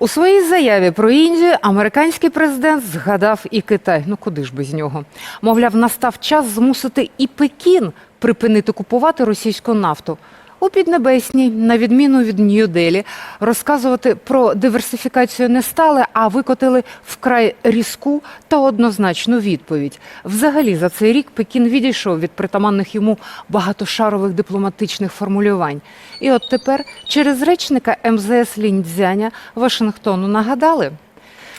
У своїй заяві про Індію американський президент згадав і Китай. Ну куди ж без нього? Мовляв, настав час змусити і Пекін припинити купувати російську нафту. У Піднебесній, на відміну від Нью-Делі, розказувати про диверсифікацію не стали, а викотили вкрай різку та однозначну відповідь. Взагалі, за цей рік Пекін відійшов від притаманних йому багатошарових дипломатичних формулювань. І от тепер через речника МЗС Ліндзяня Вашингтону нагадали,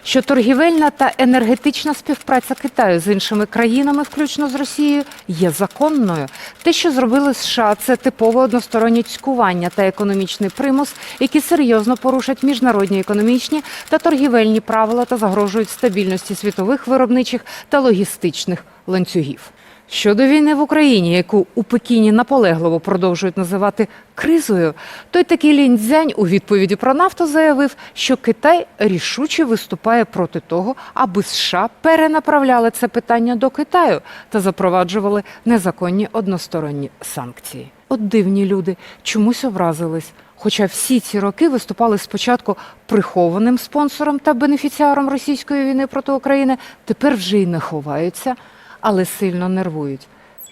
що торгівельна та енергетична співпраця Китаю з іншими країнами, включно з Росією, є законною. Те, що зробили США, це типове одностороннє цькування та економічний примус, які серйозно порушать міжнародні економічні та торгівельні правила та загрожують стабільності світових виробничих та логістичних ланцюгів. Щодо війни в Україні, яку у Пекіні наполегливо продовжують називати кризою, той такий ліньцзянь у відповіді про нафту заявив, що Китай рішуче виступає проти того, аби США перенаправляли це питання до Китаю та запроваджували незаконні односторонні санкції. От дивні люди чомусь образились. Хоча всі ці роки виступали спочатку прихованим спонсором та бенефіціаром російської війни проти України, тепер вже й не ховаються але сильно нервують.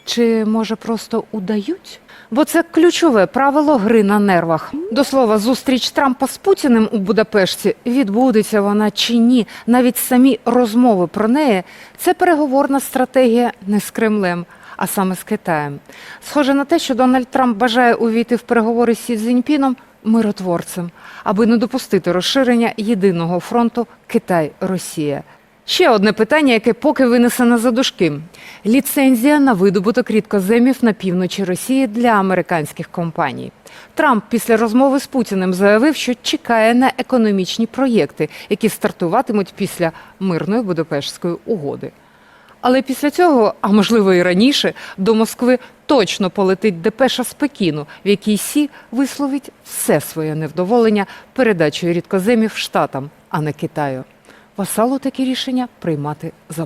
Чи може просто удають? Бо це ключове правило гри на нервах. До слова, зустріч Трампа з Путіним у Будапешті відбудеться вона чи ні. Навіть самі розмови про неї це переговорна стратегія не з Кремлем, а саме з Китаєм. Схоже на те, що Дональд Трамп бажає увійти в переговори з Сі Цзіньпіном миротворцем, аби не допустити розширення єдиного фронту Китай-Росія. Ще одне питання, яке поки винесено за дужки. Ліцензія на видобуток рідкоземів на півночі Росії для американських компаній. Трамп після розмови з Путіним заявив, що чекає на економічні проєкти, які стартуватимуть після мирної Будапештської угоди. Але після цього, а можливо і раніше, до Москви точно полетить депеша з Пекіну, в якій Сі висловить все своє невдоволення передачею рідкоземів штатам, а не Китаю. Васалу такі рішення приймати заборонено.